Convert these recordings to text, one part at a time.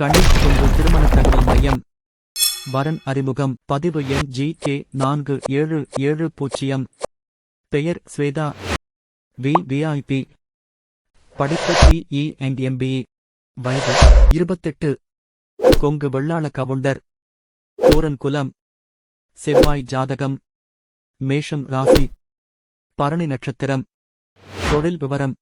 கணேஷ் கொங்கு திருமண தகவல் மையம். வரன் அறிமுகம். பதிவு எண் ஜி கே நான்கு ஏழு ஏழு பூஜ்ஜியம். பெயர் ஸ்வேதா. வி விஐபி படித்த பிஇ அண்ட் எம்பிஇ வயது இருபத்தெட்டு. கொங்கு வெள்ளாள கவுண்டர். பூரன் குலம். செவ்வாய் ஜாதகம். மேஷம் ராசி. பரணி நட்சத்திரம். தொழில் விவரம்.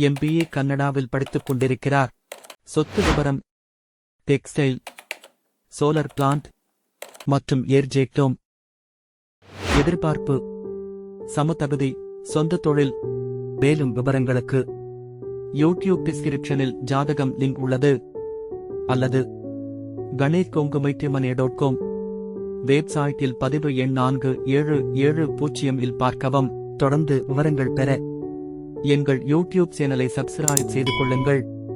எம்பிஏ கன்னடாவில் படித்துக் கொண்டிருக்கிறார். சொத்து விவரம். டெக்ஸ்டைல் சோலர் பிளான்ட் மற்றும் ஏர்ஜேக்டோம் எதிர்பார்ப்பு சமதகுதி சொந்த தொழில். மேலும் விவரங்களுக்கு யூடியூப் டிஸ்கிரிப்ஷனில் ஜாதகம் லிங்க் உள்ளது. அல்லது கணேஷ் கொங்குமைட்டிமனே டாட் காம் வெப்சைட்டில் பதிவு எண் நான்கு ஏழு ஏழு பூஜ்ஜியம் இல் பார்க்கவும். தொடர்ந்து விவரங்கள் பெற எங்கள் யூடியூப் சேனலை சப்ஸ்கிரைப் செய்து கொள்ளுங்கள்.